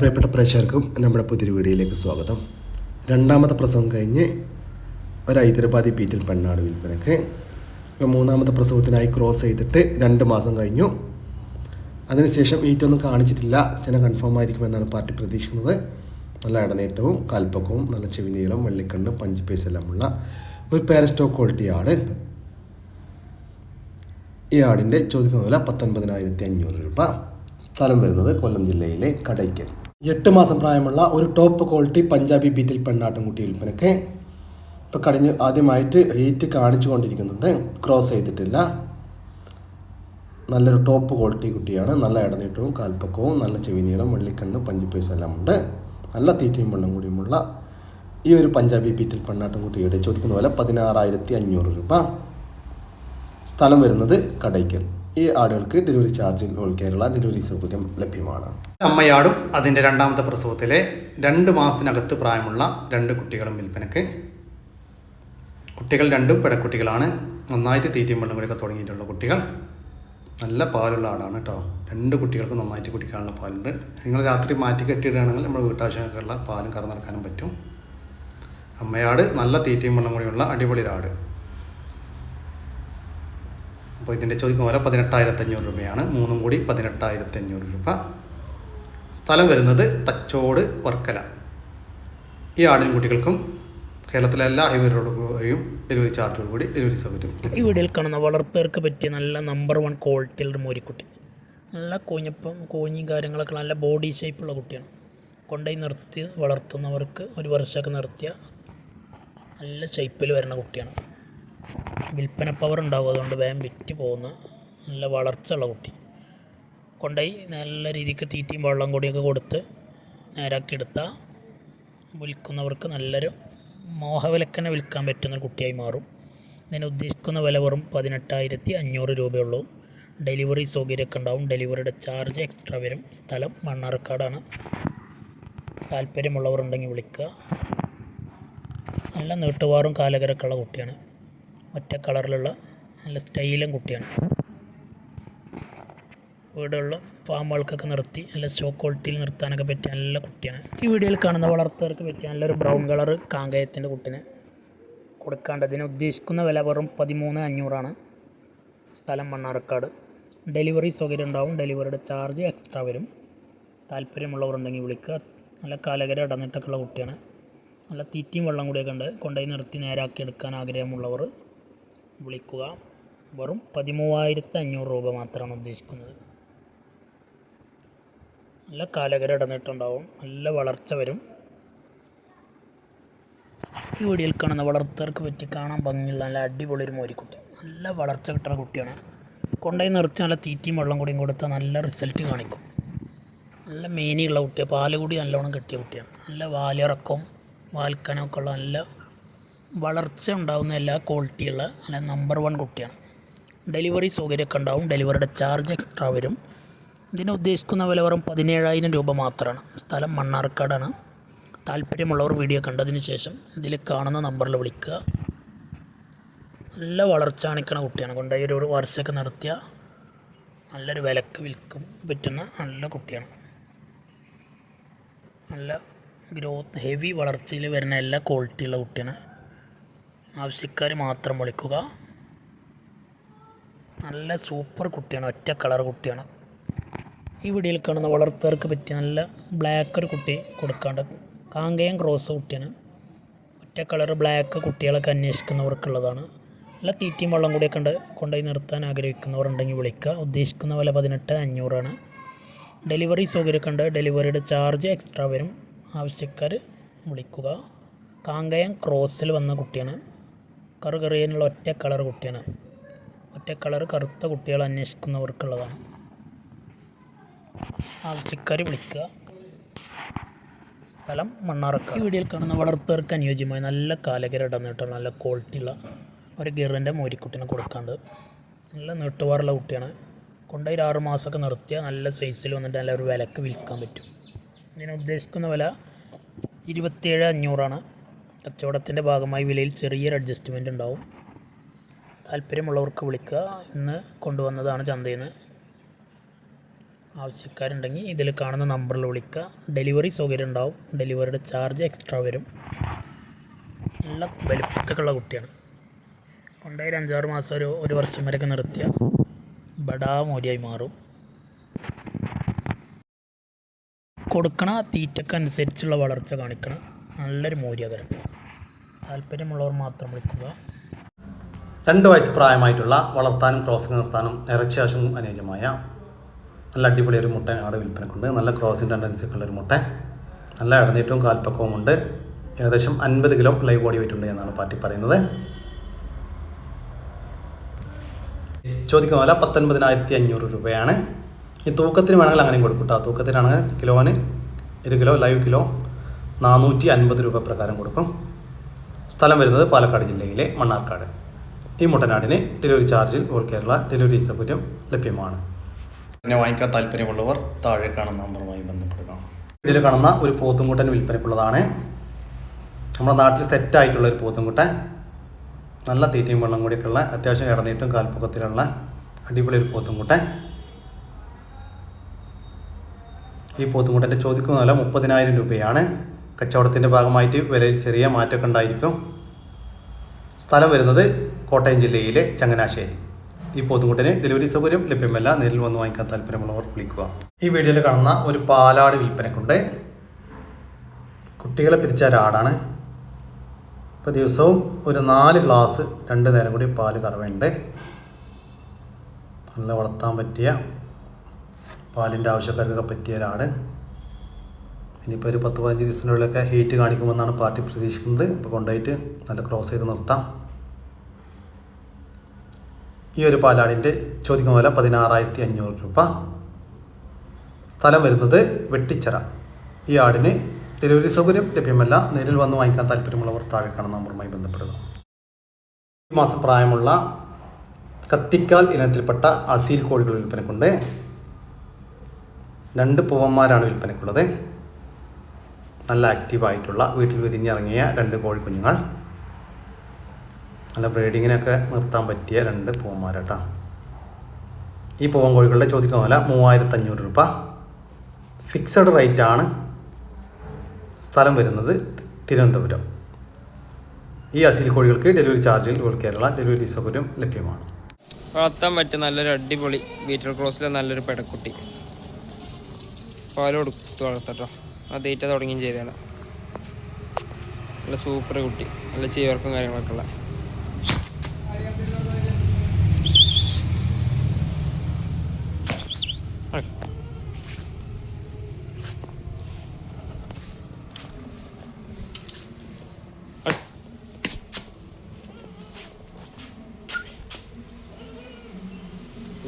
പ്രിയപ്പെട്ട പ്രേക്ഷകർക്കും നമ്മുടെ പുതിയൊരു വീഡിയോയിലേക്ക് സ്വാഗതം. രണ്ടാമത്തെ പ്രസവം കഴിഞ്ഞ് ഒരു ഹൈദരാബാദി പീറ്റിൽ പെണ്ണാട് വിൽപ്പനക്ക് മൂന്നാമത്തെ പ്രസവത്തിനായി ക്രോസ് ചെയ്തിട്ട് രണ്ട് മാസം കഴിഞ്ഞു. അതിനുശേഷം ഈറ്റൊന്നും കാണിച്ചിട്ടില്ല. ചില കൺഫേം ആയിരിക്കുമെന്നാണ് പാർട്ടി പ്രതീക്ഷിക്കുന്നത്. നല്ല ഇടനീട്ടവും കാൽപ്പക്കവും നല്ല ചെവി നീളം വെള്ളിക്കണ്ണ് പഞ്ച് എല്ലാമുള്ള ഒരു പാരസ്റ്റോക്ക് ക്വാളിറ്റി ആട്. ഈ ആടിന്റെ ചോദിക്കുന്ന വില പത്തൊൻപതിനായിരത്തി അഞ്ഞൂറ് രൂപ. സ്ഥലം വരുന്നത് കൊല്ലം ജില്ലയിലെ കടയ്ക്കൽ. എട്ട് മാസം പ്രായമുള്ള ഒരു ടോപ്പ് ക്വാളിറ്റി പഞ്ചാബി ബീറ്റിൽ പെണ്ണാട്ടുംകുട്ടി വിൽപ്പനക്ക് ഇപ്പോൾ കടിഞ്ഞ് ആദ്യമായിട്ട് ഹീറ്റ് കാണിച്ചു കൊണ്ടിരിക്കുന്നുണ്ട് ക്രോസ് ചെയ്തിട്ടില്ല. നല്ലൊരു ടോപ്പ് ക്വാളിറ്റി കുട്ടിയാണ്. നല്ല ഇടനീട്ടവും കാൽപ്പക്കവും നല്ല ചെവി നീളം വെള്ളിക്കണ്ണ് പഞ്ചിപ്പേസ് എല്ലാം ഉണ്ട്. നല്ല തീറ്റയും വെള്ളം കൂടിയുമുള്ള ഈ ഒരു പഞ്ചാബി ബീറ്റിൽ പെണ്ണാട്ടുംകുട്ടിയുടെ ചോദിക്കുന്ന പോലെ പതിനാറായിരത്തി അഞ്ഞൂറ് രൂപ. സ്ഥലം വരുന്നത് കടയ്ക്കൽ. ഈ ആടുകൾക്ക് ഡെലിവറി ചാർജിൽ ഓൾ കേരള ഡെലിവറി സൗകര്യം ലഭ്യമാണ്. അമ്മയാടും അതിന്റെ രണ്ടാമത്തെ പ്രസവത്തിലെ രണ്ട് മാസത്തിനകത്ത് പ്രായമുള്ള രണ്ട് കുട്ടികളും വിൽപ്പനക്ക് കുട്ടികൾ രണ്ടും പെടക്കുട്ടികളാണ് നന്നായിട്ട് തീറ്റയും വെള്ളം തുടങ്ങിയിട്ടുള്ള കുട്ടികൾ. നല്ല പാലുള്ള ആടാണ് കേട്ടോ രണ്ട് കുട്ടികൾക്ക് നന്നായിട്ട് കുടിക്കാനുള്ള പാലുണ്ട്. നിങ്ങൾ രാത്രി മാറ്റി കെട്ടിയിടുകയാണെങ്കിൽ നമ്മൾ വീട്ടാവശ്യങ്ങൾക്കുള്ള പാലും കറന്നിറക്കാനും പറ്റും. അമ്മയാട് നല്ല തീറ്റയും വെള്ളം കൂടിയുള്ള അടിപൊളി ആട് അപ്പോൾ ഇതിന്റെ ചോദിക്കുന്ന പോലെ പതിനെട്ടായിരത്തി അഞ്ഞൂറ് രൂപയാണ്. മൂന്നും കൂടി പതിനെട്ടായിരത്തി അഞ്ഞൂറ് രൂപ. സ്ഥലം വരുന്നത് തച്ചോട് വർക്കല. ഈ ആടിനും കുട്ടികൾക്കും കേരളത്തിലെ എല്ലാ ഹൈവേ റോഡുകളും ഡെലിവറി ചാർജോട് കൂടി ഡെലിവറി സൗകര്യം ഈ കാണുന്ന വളർത്തവർക്ക് പറ്റിയ നല്ല നമ്പർ വൺ ക്വാളിറ്റിയുള്ള മോരിക്കുട്ടി. നല്ല കോഞ്ഞപ്പം കോഞ്ഞിയും കാര്യങ്ങളൊക്കെ നല്ല ബോഡി ഷേപ്പുള്ള കുട്ടിയാണ്. കൊണ്ടുപോയി നിർത്തി വളർത്തുന്നവർക്ക് ഒരു വർഷമൊക്കെ നിർത്തിയ നല്ല ഷേപ്പിൽ വരുന്ന കുട്ടിയാണ്. വിൽപ്പന പവർ ഉണ്ടാവും. അതുകൊണ്ട് വേഗം വിറ്റ് പോകുന്ന. നല്ല വളർച്ചയുള്ള കുട്ടി. കൊണ്ടുപോയി നല്ല രീതിക്ക് തീറ്റയും വെള്ളം കൂടിയൊക്കെ കൊടുത്ത് നേരാക്കി എടുത്താൽ വിൽക്കുന്നവർക്ക് നല്ലൊരു മോഹവിലക്കനെ വിൽക്കാൻ പറ്റുന്ന കുട്ടിയായി മാറും. ഇതിന് ഉദ്ദേശിക്കുന്ന വില വെറും പതിനെട്ടായിരത്തി അഞ്ഞൂറ് രൂപയുള്ളൂ. ഡെലിവറി സൗകര്യമൊക്കെ ഉണ്ടാവും. ഡെലിവറിയുടെ ചാർജ് എക്സ്ട്രാ വരും. സ്ഥലം മണ്ണാർക്കാടാണ്. താല്പര്യമുള്ളവർ ഉണ്ടെങ്കിൽ വിളിക്കുക. നല്ല നീട്ടുവാറും കാലകരക്കുള്ള കുട്ടിയാണ്. ഒറ്റ കളറിലുള്ള നല്ല സ്റ്റൈലും കുട്ടിയാണ്. വീടുകളിൽ ഫാമുകൾക്കൊക്കെ നിർത്തി നല്ല സ്റ്റോ ക്വാളിറ്റിയിൽ നിർത്താനൊക്കെ പറ്റിയ നല്ല കുട്ടിയാണ്. ഈ വീഡിയോയിൽ കാണുന്ന വളർത്തവർക്ക് പറ്റിയ നല്ലൊരു ബ്രൗൺ കളർ കാങ്കയത്തിന്റെ കുട്ടിനെ കൊടുക്കേണ്ടതിന് ഉദ്ദേശിക്കുന്ന വില വെറും പതിമൂന്ന് അഞ്ഞൂറാണ്. സ്ഥലം മണ്ണാർക്കാട്. ഡെലിവറി സൗകര്യം ഉണ്ടാവും ഡെലിവറിയുടെ ചാർജ് എക്സ്ട്രാ വരും. താല്പര്യമുള്ളവരുണ്ടെങ്കിൽ വിളിക്കുക. നല്ല കാലകര ഇടന്നിട്ടൊക്കെയുള്ള കുട്ടിയാണ്. നല്ല തീറ്റയും വെള്ളം കൂടിയൊക്കെ ഉണ്ട്. കൊണ്ടുപോയി നിർത്തി നേരാക്കി എടുക്കാൻ ആഗ്രഹമുള്ളവർ വിളിക്കുക. വെറും പതിമൂവായിരത്തി അഞ്ഞൂറ് രൂപ മാത്രമാണ് ഉദ്ദേശിക്കുന്നത്. നല്ല കാലകര ഇടന്നിട്ടുണ്ടാവും നല്ല വളർച്ച വരും. ഈ വീഡിയോയിൽ കാണുന്ന വളർത്തവർക്ക് പറ്റി കാണാൻ ഭംഗിയുള്ള നല്ല അടിപൊളി ഒരു മോരിക്കുട്ടി. നല്ല വളർച്ച കിട്ടുന്ന കുട്ടിയാണ്. കൊണ്ടുപോയി നിർത്തി നല്ല തീറ്റയും വെള്ളം കൂടിയും കൊടുത്താൽ നല്ല റിസൾട്ട് കാണിക്കും. നല്ല മേനിയുള്ള കുട്ടിയാണ് പാൽ കൂടി നല്ലോണം കിട്ടിയ കുട്ടിയാണ്. നല്ല വാലിറക്കവും വാൽക്കനമൊക്കെ ഉള്ള നല്ല വളർച്ച ഉണ്ടാകുന്ന എല്ലാ ക്വാളിറ്റിയുള്ള അല്ല നമ്പർ വൺ കുട്ടിയാണ്. ഡെലിവറി സൗകര്യമൊക്കെ ഉണ്ടാവും. ഡെലിവറിയുടെ ചാർജ് എക്സ്ട്രാ വരും. ഇതിന് ഉദ്ദേശിക്കുന്ന വില വെറും പതിനേഴായിരം രൂപ മാത്രമാണ്. സ്ഥലം മണ്ണാർക്കാടാണ്. താല്പര്യമുള്ളവർ വീഡിയോ കണ്ടതിന് ശേഷം ഇതിൽ കാണുന്ന നമ്പറിൽ വിളിക്കുക. നല്ല വളർച്ച കാണിക്കണ കുട്ടിയാണ്. കൊണ്ടുപോയി ഒരു വർഷമൊക്കെ നടത്തിയ നല്ലൊരു വിലക്ക് വിൽക്കും പറ്റുന്ന നല്ല കുട്ടിയാണ്. നല്ല ഗ്രോത്ത് ഹെവി വളർച്ചയിൽ വരുന്ന എല്ലാ ക്വാളിറ്റിയുള്ള കുട്ടിയാണ്. ആവശ്യക്കാർ മാത്രം വിളിക്കുക. നല്ല സൂപ്പർ കുട്ടിയാണ് ഒറ്റ കളർ കുട്ടിയാണ്. ഈ വീഡിയോയിൽ കാണുന്ന വളർത്തവർക്ക് പറ്റിയ നല്ല ബ്ലാക്ക് ഒരു കുട്ടി കൊടുക്കാണ്ട് കാങ്കയം ക്രോസ് കുട്ടിയാണ്. ഒറ്റ കളർ ബ്ലാക്ക് കുട്ടികളൊക്കെ അന്വേഷിക്കുന്നവർക്കുള്ളതാണ്. നല്ല തീറ്റയും വെള്ളം കൂടിയൊക്കെ ഉണ്ട് കൊണ്ടുപോയി നിർത്താൻ ആഗ്രഹിക്കുന്നവരുണ്ടെങ്കിൽ വിളിക്കുക. ഉദ്ദേശിക്കുന്ന വില പതിനെട്ട് അഞ്ഞൂറാണ്. ഡെലിവറി സൗകര്യമൊക്കെ ഉണ്ട് ഡെലിവറിയുടെ ചാർജ് എക്സ്ട്രാ വരും. ആവശ്യക്കാർ വിളിക്കുക. കാങ്കയം ക്രോസിൽ വന്ന കുട്ടിയാണ്. കറു കറിയാനുള്ള ഒറ്റ കളർ കുട്ടിയാണ്. ഒറ്റ കളർ കറുത്ത കുട്ടികൾ അന്വേഷിക്കുന്നവർക്കുള്ളതാണ്. ആവശ്യക്കാർ വിളിക്കുക. സ്ഥലം മണ്ണാറക്ക ഈ വീഡിയോയിൽ കാണുന്ന വളർത്തവർക്ക് അനുയോജ്യമായ നല്ല കാലകര ഇടന്നിട്ടുള്ള നല്ല ക്വാളിറ്റിയുള്ള ഒരു ഗിറിന്റെ മോരിക്കുട്ടിനെ കൊടുക്കാണ്ട് നല്ല നീട്ടുപാറുള്ള കുട്ടിയാണ്. കൊണ്ടുപോയി ഒരു ആറ് മാസമൊക്കെ നിർത്തിയാൽ നല്ല സൈസിൽ വന്നിട്ട് നല്ല ഒരു വിലക്ക് വിൽക്കാൻ പറ്റും. ഇതിന് ഉദ്ദേശിക്കുന്ന വില ഇരുപത്തിയേഴ് അഞ്ഞൂറാണ്. കച്ചവടത്തിന്റെ ഭാഗമായി വിലയിൽ ചെറിയൊരു അഡ്ജസ്റ്റ്മെന്റ് ഉണ്ടാവും. താല്പര്യമുള്ളവർക്ക് വിളിക്കുക. ഇന്ന് കൊണ്ടുവന്നതാണ് ചന്തയിൽ നിന്ന് ആവശ്യക്കാരുണ്ടെങ്കിൽ ഇതിൽ കാണുന്ന നമ്പറിൽ വിളിക്കുക. ഡെലിവറി സൗകര്യം ഉണ്ടാവും. ഡെലിവറിയുടെ ചാർജ് എക്സ്ട്രാ വരും. നല്ല വലുപ്പത്തൊക്കെയുള്ള കുട്ടിയാണ്. കൊണ്ടുപോയി ഒരു അഞ്ചാറ് മാസം ഒരു ഒരു വർഷം വരെയൊക്കെ നിർത്തിയ ബടാ മാറും. കൊടുക്കണ തീറ്റക്കനുസരിച്ചുള്ള വളർച്ച കാണിക്കണം. നല്ലൊരു മൂല്യകരം. താല്പര്യമുള്ളവർ മാത്രം വിളിക്കുക. രണ്ട് വയസ്സ് പ്രായമായിട്ടുള്ള വളർത്താനും ക്രോസിംഗ് നിർത്താനും ഇറച്ചിയാശം അനുയോജ്യമായ നല്ല അടിപൊളി ഒരു മുട്ട ആട് വിൽപ്പനക്കുണ്ട്. നല്ല ക്രോസിന്റെ ടെൻഡൻസിയൊക്കെ ഒരു മുട്ട. നല്ല ഇടനീട്ടവും കാൽപ്പക്കവും ഉണ്ട്. ഏകദേശം അൻപത് കിലോ ലൈവ് ബോഡി വെയിറ്റ് ഉണ്ട് എന്നാണ് പാർട്ടി പറയുന്നത്. ചോദിക്കുന്ന പോലെ പത്തൊൻപതിനായിരത്തി അഞ്ഞൂറ് രൂപയാണ്. ഈ തൂക്കത്തിന് വേണമെങ്കിൽ അങ്ങനെയും കൊടുക്കും കേട്ടോ. തൂക്കത്തിനാണെങ്കിൽ കിലോന് ഒരു കിലോ ലൈവ് കിലോ നാനൂറ്റി അൻപത് രൂപ പ്രകാരം കൊടുക്കും. സ്ഥലം വരുന്നത് പാലക്കാട് ജില്ലയിലെ മണ്ണാർക്കാട്. ഈ മുട്ടനാടിന് ഡെലിവറി ചാർജിൽ ഓൾ കേരള ഡെലിവറി സൗകര്യം ലഭ്യമാണ്. പിന്നെ വാങ്ങിക്കാൻ താല്പര്യമുള്ളവർ താഴെ കാണുന്ന നമ്പറുമായി ബന്ധപ്പെടുക. വീഡിയോയിൽ കാണുന്ന ഒരു പോത്തുംകുട്ടൻ വിൽപ്പനക്കുള്ളതാണ്. നമ്മുടെ നാട്ടിൽ സെറ്റായിട്ടുള്ള ഒരു പോത്തുംകുട്ടൻ. നല്ല തീറ്റയും വെള്ളം കൂടിയൊക്കെയുള്ള അത്യാവശ്യം ഇടനീട്ടും കാൽപ്പൊക്കത്തിലുള്ള അടിപൊളി ഒരു പോത്തുംകുട്ടൻ. ഈ പോത്തുംകുട്ടന്റെ ചോദിക്കുന്ന വില മുപ്പതിനായിരം രൂപയാണ്. കച്ചവടത്തിന്റെ ഭാഗമായിട്ട് വിലയിൽ ചെറിയ മാറ്റമൊക്കെ ഉണ്ടായിരിക്കും. സ്ഥലം വരുന്നത് കോട്ടയം ജില്ലയിലെ ചങ്ങനാശ്ശേരി. ഈ പോത്തുകുട്ടിന് ഡെലിവറി സൗകര്യം ലഭ്യമല്ല. നേരിൽ വന്ന് വാങ്ങിക്കാൻ താല്പര്യമുള്ളവർ വിളിക്കുക. ഈ വീഡിയോയിൽ കാണുന്ന ഒരു പാലാട് വിൽപ്പനക്കുണ്ട്. കുട്ടികളെ പിരിച്ച ഒരാടാണ് ഇപ്പോൾ ദിവസവും ഒരു നാല് ഗ്ലാസ് രണ്ട് നേരം കൂടി പാൽ കറവുണ്ട് നല്ല വളർത്താൻ പറ്റിയ പാലിന്റെ ആവശ്യക്കാർക്കൊക്കെ പറ്റിയ ഒരാട്. ഇനിയിപ്പോൾ ഒരു പത്ത് പതിനഞ്ച് ദിവസത്തിനുള്ളിലൊക്കെ ഹീറ്റ് കാണിക്കുമെന്നാണ് പാർട്ടി പ്രതീക്ഷിക്കുന്നത്. അപ്പോൾ കൊണ്ടുപോയിട്ട് നല്ല ക്രോസ് ചെയ്ത് നിർത്താം. ഈ ഒരു പാലാടിന്റെ ചോദിക്കുന്ന വില പതിനാറായിരത്തി അഞ്ഞൂറ് രൂപ. സ്ഥലം വരുന്നത് വെട്ടിച്ചിറ. ഈ ആടിന് ഡെലിവറി സൗകര്യം ലഭ്യമല്ല. നേരിൽ വന്ന് വാങ്ങിക്കാൻ താല്പര്യമുള്ളവർ താഴെ കാണുന്ന നമ്പറുമായി ബന്ധപ്പെടുക. ഈ മാസം പ്രായമുള്ള കത്തിക്കാൽ ഇനത്തിൽപ്പെട്ട അസീൽ കോഴികൾ വിൽപ്പനക്കുണ്ട്. രണ്ട് പൂവന്മാരാണ് വിൽപ്പനക്കുള്ളത്. നല്ല ആക്റ്റീവായിട്ടുള്ള വീട്ടിൽ വിരിഞ്ഞിറങ്ങിയ രണ്ട് കോഴിക്കുഞ്ഞുങ്ങൾ നല്ല ബ്രീഡിങ്ങിനൊക്കെ നിർത്താൻ പറ്റിയ രണ്ട് പൂവന്മാരട്ടോ. ഈ പൂവൻ കോഴികളുടെ ചോദിക്കുന്ന വില മൂവായിരത്തഞ്ഞൂറ് രൂപ. ഫിക്സഡ് റേറ്റ് ആണ്. സ്ഥലം വരുന്നത് തിരുവനന്തപുരം. ഈ അസീൽ കോഴികൾക്ക് ഡെലിവറി ചാർജിൽ കേരള ഡെലിവറി സൗകര്യം ലഭ്യമാണ്. വളർത്താൻ പറ്റിയ നല്ലൊരു അടിപൊളി ബീറ്റർ ക്രോസിലെ നല്ലൊരു പെടക്കുട്ടി. പാൽ കൊടുത്ത് വളർത്തട്ടോ. അത് തീറ്റ തുടങ്ങിയും ചെയ്തതാണ്. നല്ല സൂപ്പർ കുട്ടി. നല്ല ചീവർക്കും കാര്യങ്ങളൊക്കെ ഉള്ള.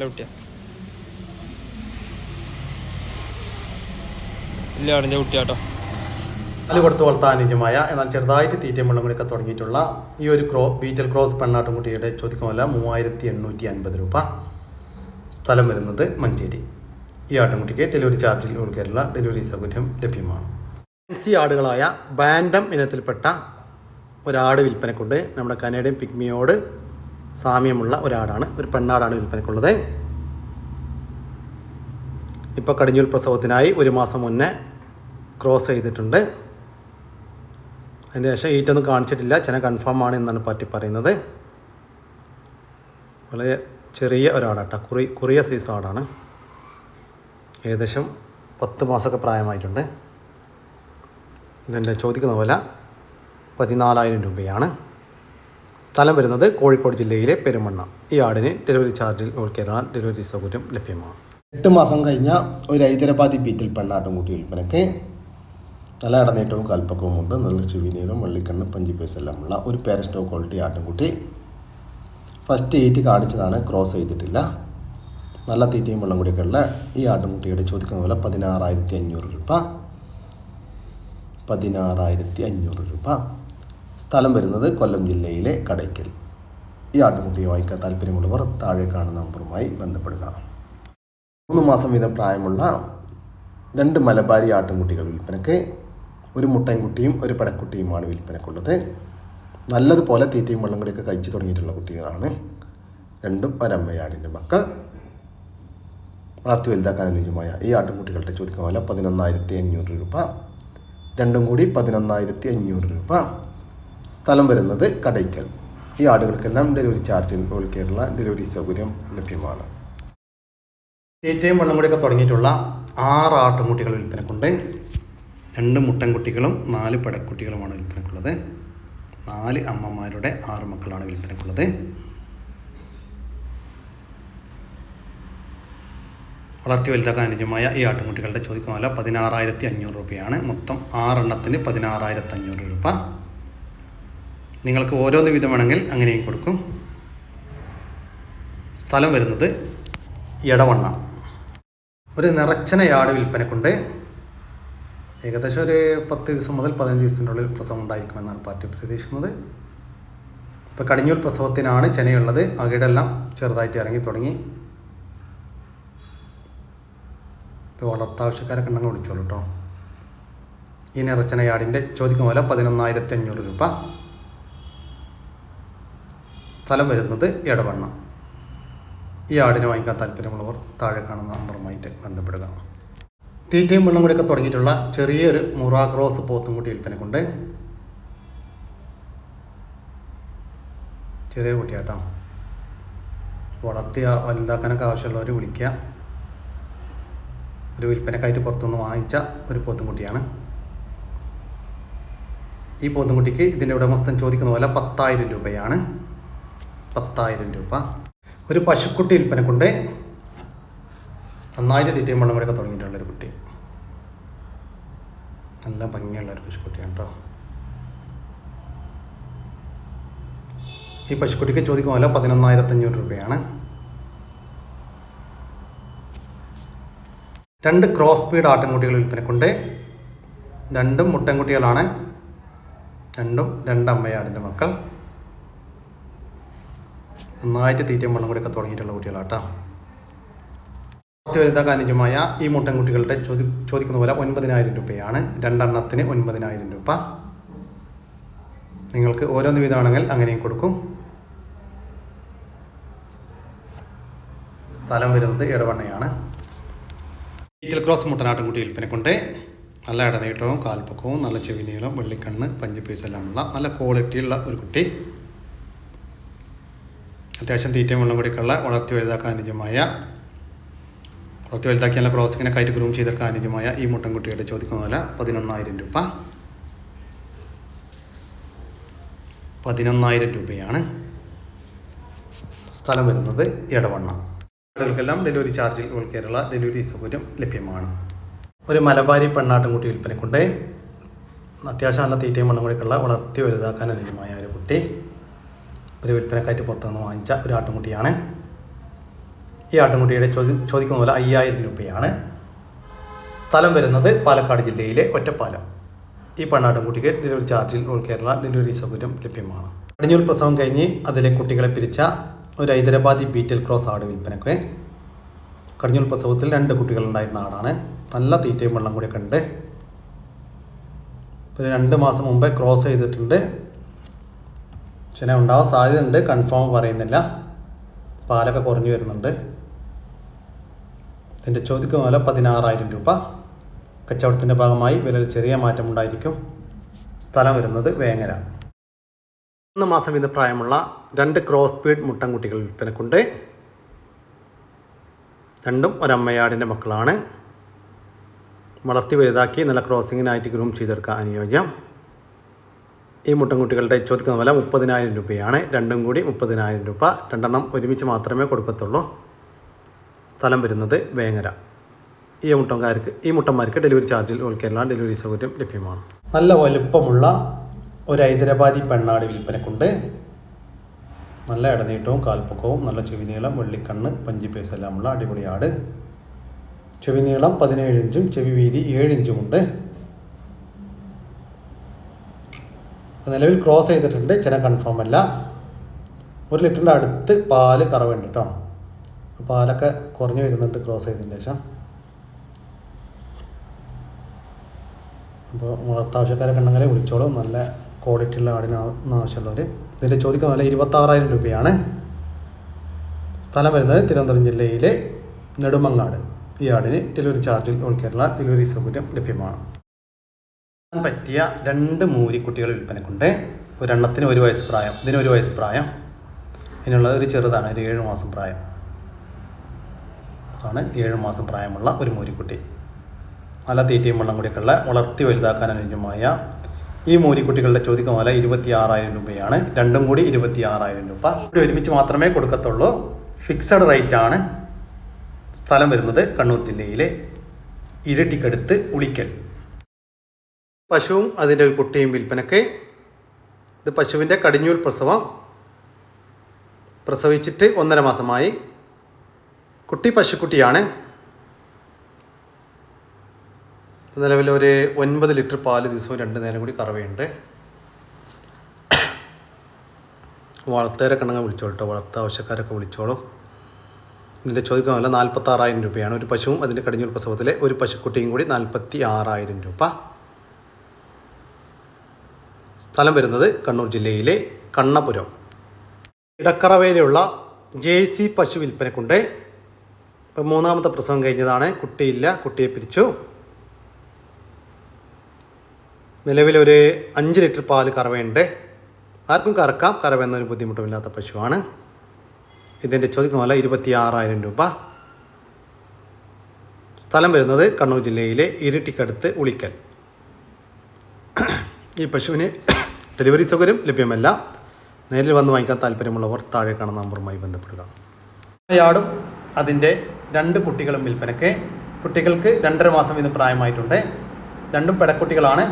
നല്ല ഇല്ല അടഞ്ഞ കുട്ടിയാട്ടോ. പാൽ കൊടുത്ത് വളർത്താൻ അനുജമായ എന്നാൽ ചെറുതായിട്ട് തീറ്റയും വെള്ളം കൊടുക്കാൻ തുടങ്ങിയിട്ടുള്ള ഈ ഒരു ക്രോ ബീറ്റൽ ക്രോസ് പെണ്ണാട്ടുംകുട്ടിയുടെ കുട്ടിയുടെ ചോദിക്കുമല്ല മൂവായിരത്തി എണ്ണൂറ്റി അൻപത് രൂപ സ്ഥലം വരുന്നത് മഞ്ചേരി. ഈ ആട്ടുംകുട്ടിക്ക് ഡെലിവറി ചാർജിൽ കേരള ഡെലിവറി സൗകര്യം ലഭ്യമാണ്. ഫാൻസി ആടുകളായ ബാൻഡം ഇനത്തിൽപ്പെട്ട ഒരാട് വിൽപ്പനക്കുണ്ട്. നമ്മുടെ കനേഡിയൻ പിഗ്മിയോട് സാമ്യമുള്ള ഒരാടാണ് ഒരു പെണ്ണാടാണ് വിൽപ്പനക്കുള്ളത്. ഇപ്പോൾ കടിഞ്ഞൂൽ പ്രസവത്തിനായി ഒരു മാസം മുന്നേ ക്രോസ് ചെയ്തിട്ടുണ്ട്. അതിന് ശേഷം ഈറ്റൊന്നും കാണിച്ചിട്ടില്ല. ചെന കൺഫേം ആണ് എന്നാണ് പറ്റി പറയുന്നത്. വളരെ ചെറിയ ഒരാടാട്ടോ കുറി കുറിയ സൈസ് ആടാണ് ഏകദേശം പത്ത് മാസമൊക്കെ പ്രായമായിട്ടുണ്ട്. ഇതിന്റെ ചോദിക്കുന്ന പോലെ പതിനാലായിരം രൂപയാണ്. സ്ഥലം വരുന്നത് കോഴിക്കോട് ജില്ലയിലെ പെരുമണ്ണ. ഈ ആടിന് ഡെലിവറി ചാർജിൽ ഉൾക്കേറാൻ ഡെലിവറി സൗകര്യം ലഭ്യമാണ്. എട്ട് മാസം കഴിഞ്ഞ ഒരു ഹൈദരാബാദി ബീറ്റിൽ പെണ്ണാട്ടും കൂട്ടി വിൽപ്പനയ്ക്ക് നല്ല കൽപ്പക്കവും ഉണ്ട്. നല്ല ചെവിനീളം വെള്ളിക്കണ്ണ് പഞ്ചി പൈസ എല്ലാമുള്ള ഒരു പാരസ്റ്റോ ക്വാളിറ്റി ആട്ടുംകുട്ടി. ഫസ്റ്റ് തീറ്റി കാണിച്ചതാണ് ക്രോസ് ചെയ്തിട്ടില്ല. നല്ല തീറ്റയും വെള്ളം കൂടിയൊക്കെ ഉള്ള ഈ ആട്ടുംകുട്ടിയുടെ ചോദിക്കുന്ന പോലെ പതിനാറായിരത്തി അഞ്ഞൂറ് രൂപ. പതിനാറായിരത്തി അഞ്ഞൂറ് രൂപ. സ്ഥലം വരുന്നത് കൊല്ലം ജില്ലയിലെ കടയ്ക്കൽ. ഈ ആട്ടുംകുട്ടിയെ വാങ്ങിക്കാൻ താല്പര്യമുള്ളവർ താഴെ കാണുന്ന നമ്പറുമായി ബന്ധപ്പെടുക. മൂന്ന് മാസം വീതം പ്രായമുള്ള രണ്ട് മലബാരി ആട്ടുംകുട്ടികൾ വിൽപ്പനയ്ക്ക് ഒരു മുട്ടൻകുട്ടിയും ഒരു പടക്കുട്ടിയുമാണ് വിൽപ്പനക്കുള്ളത്. നല്ലതുപോലെ തീറ്റയും വെള്ളം കൂടിയൊക്കെ കഴിച്ചു തുടങ്ങിയിട്ടുള്ള കുട്ടികളാണ്. രണ്ടും ഒരമ്മയാടിന്റെ മക്കൾ. വളർത്തി വലുതാക്കാൻ അനുയോജ്യമായ ഈ ആട്ടുംകുട്ടികളുടെ ചോദിക്കുന്ന വില പതിനൊന്നായിരത്തി അഞ്ഞൂറ് രൂപ. രണ്ടും കൂടി പതിനൊന്നായിരത്തി അഞ്ഞൂറ് രൂപ. സ്ഥലം വരുന്നത് കടയ്ക്കൽ. ഈ ആടുകൾക്കെല്ലാം delivery charge all Kerala delivery സൗകര്യം ലഭ്യമാണ്. തീറ്റയും വെള്ളം കൂടിയൊക്കെ തുടങ്ങിയിട്ടുള്ള ആറ് ആട്ടുംകുട്ടികൾ വിൽപ്പനക്കുണ്ട്. രണ്ട് മുട്ടൻകുട്ടികളും നാല് പടക്കുട്ടികളുമാണ് വിൽപ്പനക്കുള്ളത്. നാല് അമ്മമാരുടെ ആറ് മക്കളാണ് വിൽപ്പനക്കുള്ളത്. വളർത്തി വലുതാക്കാൻ അനുജമായ ഈ ആട്ടുംകുട്ടികളുടെ ചോദിക്കുന്ന വില പതിനാറായിരത്തി അഞ്ഞൂറ് രൂപയാണ്. മൊത്തം ആറെണ്ണത്തിന് പതിനാറായിരത്തി അഞ്ഞൂറ് രൂപ. നിങ്ങൾക്ക് ഓരോന്ന് വിധം വേണമെങ്കിൽ അങ്ങനെയും കൊടുക്കും. സ്ഥലം വരുന്നത് എടവണ്ണ. ഒരു നിറച്ചന യാട് വിൽപ്പനക്കുണ്ട്. ഏകദേശം ഒരു പത്ത് ദിവസം മുതൽ പതിനഞ്ച് ദിവസത്തിന്റെ ഉള്ളിൽ പ്രസവം ഉണ്ടായിരിക്കുമെന്നാണ് പാർട്ടി പ്രതീക്ഷിക്കുന്നത്. ഇപ്പോൾ കടിഞ്ഞൂൽ പ്രസവത്തിനാണ് ചെനയുള്ളത് അകിടെല്ലാം ചെറുതായിട്ട് ഇറങ്ങി തുടങ്ങി. ഇപ്പോൾ വളർത്താവശ്യക്കാരെ കണ്ടങ്ങ് വിളിച്ചോളൂ കേട്ടോ ഈ നിറച്ചന ചോദിക്കും വില പതിനൊന്നായിരത്തി അഞ്ഞൂറ് രൂപ സ്ഥലം വരുന്നത് എടവണ്ണ. ഈ ആടിനെ വാങ്ങിക്കാൻ താല്പര്യമുള്ളവർ താഴെ കാണുന്ന നമ്പറുമായിട്ട് ബന്ധപ്പെടുക. തീറ്റയും വെള്ളം കൂടിയൊക്കെ തുടങ്ങിയിട്ടുള്ള ചെറിയൊരു മുറാക്രോസ് പോത്തും കൂടി വിൽപ്പനക്കുണ്ട് ചെറിയ കുട്ടിയാട്ടോ. വളർത്തി വലുതാക്കാനൊക്കെ ആവശ്യമുള്ളവർ വിളിക്കുക. ഒരു വിൽപ്പനക്കായിട്ട് പുറത്തുനിന്ന് വാങ്ങിച്ച ഒരു പോത്തുംകുട്ടിയാണ് ഈ പോത്തുംകുട്ടിക്ക് ഇതിന്റെ ഉടമസ്ഥൻ ചോദിക്കുന്ന പോലെ പത്തായിരം രൂപയാണ്. പത്തായിരം രൂപ. ഒരു പശുക്കുട്ടി വിൽപ്പനക്കുണ്ട് നന്നായിട്ട് തീറ്റയും വെള്ളം വരെയൊക്കെ തുടങ്ങിയിട്ടുള്ളൊരു കുട്ടി. നല്ല ഭംഗിയുള്ള ഒരു പശുക്കുട്ടിയാണ് കേട്ടോ ഈ പശുക്കുട്ടിക്ക് ചോദിക്കുന്ന പോലെ പതിനൊന്നായിരത്തഞ്ഞൂറ് രൂപയാണ്. രണ്ട് ക്രോസ് സ്പീഡ് ആട്ടിൻകുട്ടികൾ വിൽപ്പനക്കുണ്ട്. രണ്ടും മുട്ടൻകുട്ടികളാണ്. രണ്ടും രണ്ടമ്മയാടിന്റെ മക്കൾ. നന്നായിട്ട് തീറ്റയും വെള്ളം കൂടിയൊക്കെ തുടങ്ങിയിട്ടുള്ള കുട്ടികളാട്ടോ വലുതാക്കാൻ അനുജമായ ഈ മുട്ടൻകുട്ടികളുടെ ചോദി ചോദിക്കുന്ന പോലെ ഒൻപതിനായിരം രൂപയാണ്. രണ്ടെണ്ണത്തിന് ഒൻപതിനായിരം രൂപ. നിങ്ങൾക്ക് ഓരോന്ന് വീതമാണെങ്കിൽ അങ്ങനെയും കൊടുക്കും. സ്ഥലം വരുന്നത് ഇടവണ്ണയാണ് ഈറ്റൽ ക്രോസ് മുട്ടനാട്ടിൻകുട്ടി വിൽപ്പനക്കുണ്ട്. നല്ല ഇടനീട്ടവും കാൽപ്പക്കവും നല്ല ചെവി നീളം വെള്ളിക്കണ്ണ് പഞ്ചപീസ് എല്ലാം ഉള്ള നല്ല ക്വാളിറ്റിയുള്ള ഒരു കുട്ടി. അത്യാവശ്യം തീറ്റയും വെള്ളം കൂടിയൊക്കെയുള്ള വളർത്തി വലുതാക്കാൻ അനുജമായ വളർത്തി വലുതാക്കി നല്ല ക്രോസിങ്ങിനെ കയറ്റി ഗ്രൂം ചെയ്തെടുക്കാൻ അനുജമായ ഈ മുട്ടൻകുട്ടിയുടെ ചോദിക്കുന്ന വില പതിനൊന്നായിരം രൂപ. പതിനൊന്നായിരം രൂപയാണ്. സ്ഥലം വരുന്നത് ഇടവണ്ണ. ആളുകൾക്കെല്ലാം ഡെലിവറി ചാർജിൽ ഓൾ കേരള ഡെലിവറി സൗകര്യം ലഭ്യമാണ്. ഒരു മലബാരി പെണ്ണാട്ടുംകുട്ടി വിൽപ്പനക്കുണ്ട് അത്യാവശ്യം നല്ല തീറ്റയും മണ്ണും കൂടിയൊക്കെയുള്ള വളർത്തി വലുതാക്കാൻ അനുജമായ ഒരു കുട്ടി. ഒരു വിൽപ്പനക്കായിട്ട് പുറത്തുനിന്ന് വാങ്ങിച്ച ഒരു ആട്ടുംകുട്ടിയാണ്. ഈ ആട്ടുംകുട്ടിയുടെ ചോദി ചോദിക്കുന്ന പോലെ അയ്യായിരം രൂപയാണ്. സ്ഥലം വരുന്നത് പാലക്കാട് ജില്ലയിലെ ഒറ്റപ്പാലം. ഈ പെണ്ണാട്ടുംകുട്ടിക്ക് ഡെലിവറി ചാർജിൽ ഓൾ കേരള ഡെലിവറി സൗകര്യം ലഭ്യമാണ്. കടിഞ്ഞൂൽ പ്രസവം കഴിഞ്ഞ് അതിലെ കുട്ടികളെ പിരിച്ച ഒരു ഹൈദരാബാദി ബീറ്റൽ ക്രോസ് ആട് വിൽപ്പനക്ക് കടിഞ്ഞൂർ പ്രസവത്തിൽ രണ്ട് കുട്ടികളുണ്ടായിരുന്ന ആടാണ്. നല്ല തീറ്റയും വെള്ളം കൂടി കണ്ട് ഒരു രണ്ട് മാസം മുമ്പേ ക്രോസ് ചെയ്തിട്ടുണ്ട്. പക്ഷേ ഉണ്ടാവാൻ സാധ്യതയുണ്ട്. കൺഫേം പറയുന്നില്ല. പാലൊക്കെ കുറഞ്ഞു വരുന്നുണ്ട്. ഇതിന്റെ ചോദിക്കുന്ന വില പതിനാറായിരം രൂപ. കച്ചവടത്തിന്റെ ഭാഗമായി വിലയിൽ ചെറിയ മാറ്റമുണ്ടായിരിക്കും സ്ഥലം വരുന്നത് വേങ്ങര. മൂന്ന് മാസം വീത പ്രായമുള്ള രണ്ട് ക്രോസ് സ്പീഡ് മുട്ടൻകുട്ടികൾ വിൽപ്പനക്കുണ്ട്. രണ്ടും ഒരമ്മയാടിന്റെ മക്കളാണ്. വളർത്തി വലുതാക്കി നല്ല ക്രോസിങ്ങിനായിട്ട് ഗ്രൂം ചെയ്തെടുക്കാൻ അനുയോജ്യം. ഈ മുട്ടൻകുട്ടികളുടെ ചോദിക്കുന്ന വില മുപ്പതിനായിരം രൂപയാണ്. രണ്ടും കൂടി മുപ്പതിനായിരം രൂപ. രണ്ടെണ്ണം ഒരുമിച്ച് മാത്രമേ കൊടുക്കത്തുള്ളൂ. സ്ഥലം വരുന്നത് വേങ്ങര. ഈ മുട്ടന്മാർക്ക് ഈ മുട്ടന്മാർക്ക് ഡെലിവറി ചാർജിൽ കേരള ഡെലിവറി സൗകര്യം ലഭ്യമാണ്. നല്ല വലുപ്പമുള്ള ഒരു ഹൈദരാബാദി പെണ്ണാട് വിൽപ്പനക്കുണ്ട്. നല്ല ഇടനീട്ടവും കാൽപ്പൊക്കവും നല്ല ചെവി നീളം വെള്ളിക്കണ്ണ് പഞ്ചിപ്പേസ് എല്ലാമുള്ള അടിപൊളി ആട്. ചെവി നീളം പതിനേഴ് ഇഞ്ചും ചെവി വീതി ഏഴ് ഇഞ്ചുമുണ്ട് നിലവിൽ ക്രോസ് ചെയ്തിട്ടുണ്ട് ചില കൺഫേം അല്ല. ഒരു ലിറ്ററിന്റെ അടുത്ത് പാൽ കറവുണ്ട് കേട്ടോ പാലൊക്കെ കുറഞ്ഞു വരുന്നുണ്ട് ക്രോസ് ചെയ്തതിന് ശേഷം. അപ്പോൾ വളർത്താവശ്യക്കാരൊക്കെ ഉണ്ടെങ്കിൽ വിളിച്ചോളൂ. നല്ല ക്വാളിറ്റി ഉള്ള ആടിന് ആവശ്യമുള്ളവർ ഇതിന്റെ ചോദിക്കാൻ വില ഇരുപത്താറായിരം രൂപയാണ്. സ്ഥലം വരുന്നത് തിരുവനന്തപുരം ജില്ലയിലെ നെടുമങ്ങാട്. ഈ ആടിന് ഡെലിവറി ചാർജിൽ ഓൾ കേരള ഡെലിവറി സൗകര്യം ലഭ്യമാണ്. പറ്റിയ രണ്ട് മൂരിക്കുട്ടികൾ വിൽപ്പനക്കുണ്ട്. ഒരെണ്ണത്തിന് ഒരു വയസ്സ് പ്രായം ഇതിന് ഒരു വയസ്സ് പ്രായം. ഇതിനുള്ളത് ഒരു ചെറുതാണ് ഒരു ഏഴ് മാസം പ്രായം. ആണ് ഏഴ് മാസം പ്രായമുള്ള ഒരു മൂരിക്കുട്ടി. നല്ല തീറ്റയും വെള്ളം കൂടിയൊക്കെയുള്ള വളർത്തി വലുതാക്കാൻ അനുയോജ്യമായ ഈ മൂരിക്കുട്ടികളുടെ ചോദിക്കുന്ന വില ഇരുപത്തി ആറായിരം രൂപയാണ്. രണ്ടും കൂടി ഇരുപത്തി ആറായിരം രൂപ ഒരുമിച്ച് മാത്രമേ കൊടുക്കത്തുള്ളൂ. ഫിക്സഡ് റേറ്റ് ആണ് സ്ഥലം വരുന്നത് കണ്ണൂർ ജില്ലയിലെ ഇരട്ടിക്കടുത്ത് ഉളിക്കൽ. പശുവും അതിന്റെ ഒരു കുട്ടിയും വിൽപ്പനക്ക്. ഇത് പശുവിന്റെ കടിഞ്ഞൂൽ പ്രസവം പ്രസവിച്ചിട്ട് ഒന്നര മാസമായി. കുട്ടി പശുക്കുട്ടിയാണ്. നിലവിൽ ഒരു ഒൻപത് ലിറ്റർ പാൽ ദിവസവും രണ്ട് നേരം കൂടി കറവയുണ്ട്. വളർത്തേരെ ഉണ്ടെങ്കിൽ വിളിച്ചോളൂ കേട്ടോ വളർത്ത ആവശ്യക്കാരൊക്കെ വിളിച്ചോളൂ. ഇതിന്റെ ചോദിക്കാൻ വില നാൽപ്പത്താറായിരം രൂപയാണ്. ഒരു പശുവും അതിന്റെ കടിഞ്ഞൂർ പ്രസവത്തിലെ ഒരു പശുക്കുട്ടിയും കൂടി നാൽപ്പത്തി ആറായിരം രൂപ. സ്ഥലം വരുന്നത് കണ്ണൂർ ജില്ലയിലെ കണ്ണപുരം. ഇടക്കറവയിലുള്ള ജെ സി പശു വിൽപ്പനക്കുണ്ട്. മൂന്നാമത്തെ പ്രസവം കഴിഞ്ഞതാണ്. കുട്ടിയില്ല കുട്ടിയെ പിരിച്ചു. നിലവിൽ ഒരു അഞ്ച് ലിറ്റർ പാൽ കറവയുണ്ട്. ആർക്കും കറക്കാം. കറവ എന്നൊരു ബുദ്ധിമുട്ടുമില്ലാത്ത പശുവാണ്. ഇതിന്റെ ചോദിക്കുന്ന വില ഇരുപത്തി ആറായിരം രൂപ. സ്ഥലം വരുന്നത് കണ്ണൂർ ജില്ലയിലെ ഇരിട്ടിക്കടുത്ത് ഉളിക്കൽ. ഈ പശുവിന് ഡെലിവറി സൗകര്യം ലഭ്യമല്ല. നേരിൽ വന്ന് വാങ്ങിക്കാൻ താല്പര്യമുള്ളവർ താഴെ കാണുന്ന നമ്പറുമായി ബന്ധപ്പെടുക. യാടും അതിന്റെ രണ്ട് കുട്ടികളും വിൽപ്പനയ്ക്ക്. കുട്ടികൾക്ക് രണ്ടര മാസം വീതം പ്രായമായിട്ടുണ്ട്. രണ്ടും പെടക്കുട്ടികളാണ്.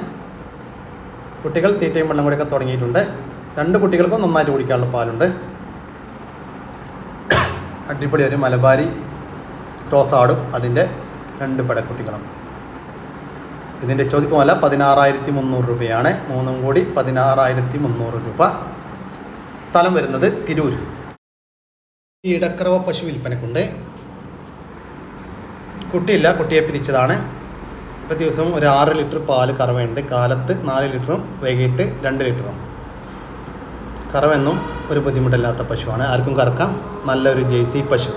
കുട്ടികൾ തീറ്റയും വെള്ളം കൂടിയൊക്കെ തുടങ്ങിയിട്ടുണ്ട്. രണ്ട് കുട്ടികൾക്കും നന്നായിട്ട് കുടിക്കാനുള്ള പാലുണ്ട്. അടിപൊളി ഒരു മലബാരി ക്രോസ് ആടും അതിന്റെ രണ്ട് പെടക്കുട്ടികളും. ഇതിന്റെ ചോദിക്കുമല്ല പതിനാറായിരത്തി മുന്നൂറ് രൂപയാണ്. മൂന്നും കൂടി പതിനാറായിരത്തി മുന്നൂറ് രൂപ. സ്ഥലം വരുന്നത് തിരൂർ ഇടക്കറവ പശു വിൽപ്പനക്കുണ്ട് കുട്ടിയില്ല കുട്ടിയെ പിരിച്ചതാണ്. ഇപ്പോൾ ദിവസവും ഒരു ആറ് ലിറ്റർ പാൽ കറവയുണ്ട്. കാലത്ത് നാല് ലിറ്ററും വൈകിട്ട് രണ്ട് ലിറ്ററും. കറവെന്നും ഒരു ബുദ്ധിമുട്ടില്ലാത്ത പശുവാണ്. ആർക്കും കറക്കാം. നല്ലൊരു ജേഴ്സി പശു.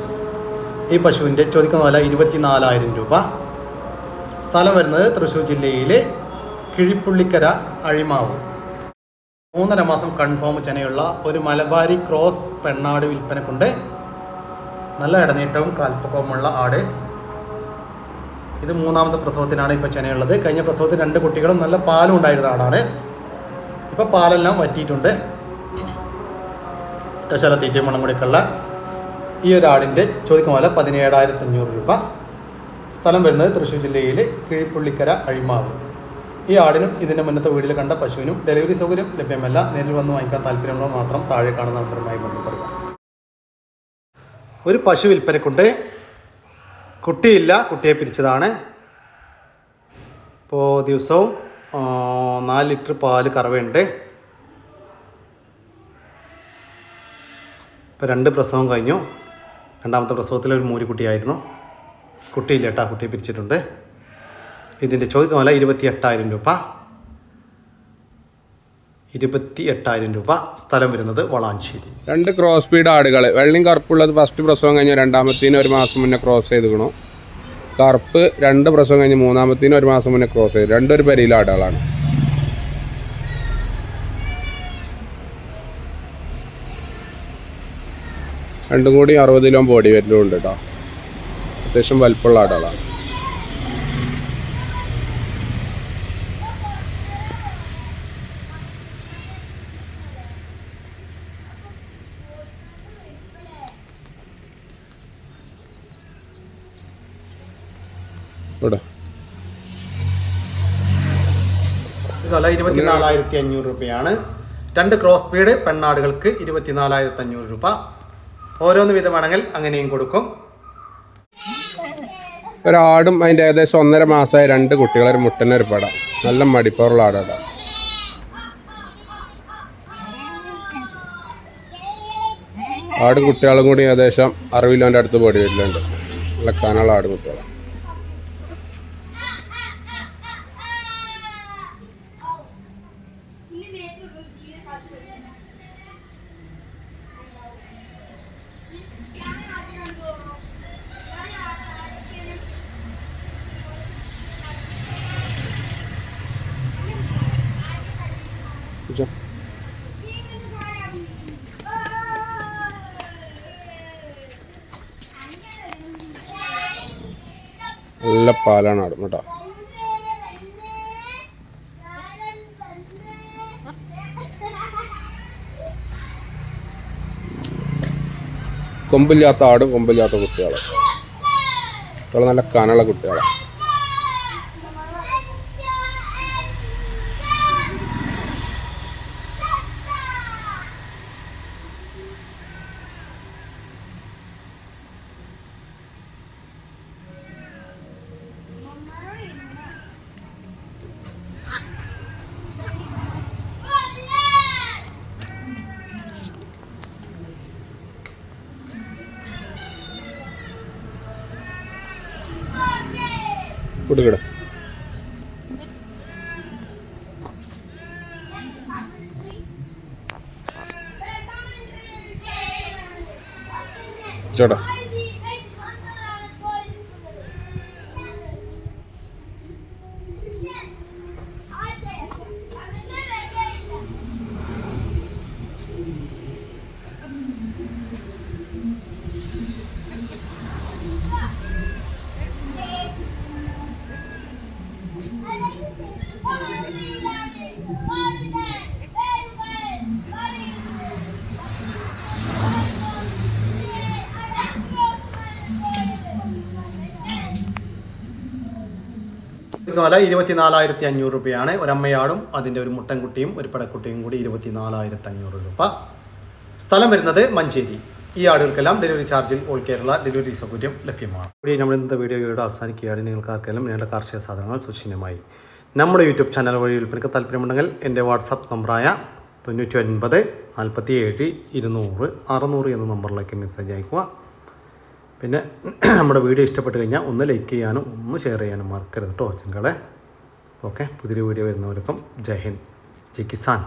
ഈ പശുവിന്റെ ചോദിക്കുന്ന പോലെ ഇരുപത്തി നാലായിരം രൂപ. സ്ഥലം വരുന്നത് തൃശ്ശൂർ ജില്ലയിലെ കിഴിപ്പുള്ളിക്കര അഴിമാവ് മൂന്നര മാസം കൺഫേം ചെനയുള്ള ഒരു മലബാരി ക്രോസ് പെണ്ണാട് വിൽപ്പനക്കുണ്ട്. നല്ല ഇടനീട്ടവും കാൽപ്പക്കവുമുള്ള ആട്. ഇത് മൂന്നാമത്തെ പ്രസവത്തിനാണ് ഇപ്പോൾ ചെനയുള്ളത്. കഴിഞ്ഞ പ്രസവത്തിൽ രണ്ട് കുട്ടികളും നല്ല പാലും ഉണ്ടായിരുന്ന ആടാണ് ഇപ്പോൾ പാലെല്ലാം വറ്റിയിട്ടുണ്ട്. തശല തീറ്റയും മണം കൂടിയൊക്കെയുള്ള ഈ ഒരു ആടിന്റെ ചോദിക്കും പോലെ പതിനേഴായിരത്തി അഞ്ഞൂറ് രൂപ. സ്ഥലം വരുന്നത് തൃശ്ശൂർ ജില്ലയിലെ കിഴിപ്പുള്ളിക്കര അഴിമാവ്. ഈ ആടിനും ഇതിന്റെ മുന്നത്തെ വീട്ടിൽ കണ്ട പശുവിനും ഡെലിവറി സൗകര്യം ലഭ്യമല്ല. നേരിൽ വന്ന് വാങ്ങിക്കാൻ താല്പര്യമുള്ളവർ മാത്രം താഴെ കാണുന്ന നമ്പറുമായി ബന്ധപ്പെടുക. ഒരു പശു വിൽപ്പനക്കുണ്ട്. കുട്ടിയില്ല കുട്ടിയെ പിരിച്ചതാണ്. ഇപ്പോൾ ദിവസവും നാല് ലിറ്റർ പാൽ കറവയുണ്ട്. ഇപ്പോൾ രണ്ട് പ്രസവം കഴിഞ്ഞു. രണ്ടാമത്തെ പ്രസവത്തിൽ ഒരു മൂരിക്കുട്ടിയായിരുന്നു കുട്ടിയില്ല കേട്ടോ കുട്ടിയെ പിരിച്ചിട്ടുണ്ട്. ഇതിന്റെ ചോദിക്കുന്ന വില ഇരുപത്തി എട്ടായിരം രൂപ. ഇരുപത്തി എട്ടായിരം രൂപ സ്ഥലം വരുന്നത് വളാഞ്ചേരി. രണ്ട് ക്രോസ് ബീഡ് ആടുകൾ വെള്ളയും കറുപ്പുള്ളത് ഫസ്റ്റ് പ്രസവം കഴിഞ്ഞ് രണ്ടാമത്തേന് ഒരു മാസം മുന്നേ ക്രോസ് ചെയ്തുക്കണു. കറുപ്പ് രണ്ട് പ്രസവം കഴിഞ്ഞ് മൂന്നാമത്തേന് ഒരു മാസം മുന്നേ ക്രോസ് ചെയ്തു. രണ്ടൊരു പരിയിലെ ആടുകളാണ്. രണ്ടും കൂടി അറുപത് കിലോ ബോഡി വരലുണ്ട് കേട്ടോ അത്യാവശ്യം വലുപ്പമുള്ള ആടുകളാണ്. വില ഇരുപത്തിനാലായിരത്തി അഞ്ഞൂറ് രൂപയാണ്. രണ്ട് ക്രോസ് ബീഡ് പെണ്ണാടുകൾക്ക് ഇരുപത്തിനാലായിരത്തി അഞ്ഞൂറ് രൂപ. ഓരോന്ന് വിധമാണെങ്കിൽ അങ്ങനെയും കൊടുക്കും. ഒരാടും അതിന്റെ ഏകദേശം ഒന്നര മാസമായ രണ്ട് കുട്ടികൾ ഒരു മുട്ടനെ ഒരു പട. നല്ല മടിപ്പവറുള്ള ആടാണ് ആട് കുട്ടികളും കൂടി ഏകദേശം അറുപത് അടുത്ത് പോടി വരുന്നുണ്ട്. നല്ല ആടും കുട്ടികളാണ്. കൊമ്പില്ലാത്ത ആട് കൊമ്പില്ലാത്ത കുട്ടികളും. കുട്ടികൾ നല്ല കനള കുട്ടികളാണ് കൊടുക്കട ചേട്ടാ വില ഇരുപത്തിനാലായിരത്തി അഞ്ഞൂറ് രൂപയാണ്. ഒരമ്മയാടും അതിന്റെ ഒരു മുട്ടൻകുട്ടിയും ഒരു പടക്കുട്ടിയും കൂടി ഇരുപത്തിനാലായിരത്തി അഞ്ഞൂറ് രൂപ. സ്ഥലം വരുന്നത് മഞ്ചേരി. ഈ ആടുകൾക്കെല്ലാം ഡെലിവറി ചാർജിൽ ഓൾ കേരള ഡെലിവറി സൗകര്യം ലഭ്യമാണ്. കൂടി നമ്മൾ ഇന്നത്തെ വീഡിയോയുടെ അവസാനിക്കുകയാണ്. നിങ്ങൾക്ക് ആർക്കെല്ലാം നിങ്ങളുടെ കാർഷിക സാധനങ്ങൾ സുശീലമായി നമ്മുടെ യൂട്യൂബ് ചാനൽ വഴി വിൽപ്പനക്ക് താല്പര്യമുണ്ടെങ്കിൽ എന്റെ വാട്സാപ്പ് നമ്പറായ തൊണ്ണൂറ്റി ഒൻപത് നാൽപ്പത്തി ഏഴ് ഇരുന്നൂറ് അറുന്നൂറ് എന്ന നമ്പറിലേക്ക് മെസ്സേജ് അയക്കുക പിന്നെ നമ്മുടെ വീഡിയോ ഇഷ്ടപ്പെട്ട് കഴിഞ്ഞാൽ ഒന്ന് ലൈക്ക് ചെയ്യാനും ഒന്ന് ഷെയർ ചെയ്യാനും മറക്കരുത് കേട്ടോ ചെങ്കളെ ഓക്കെ പുതിയ വീഡിയോ വരുന്നവർക്കും ജയ് ഹിന്ദ് ജയ് കിസാൻ.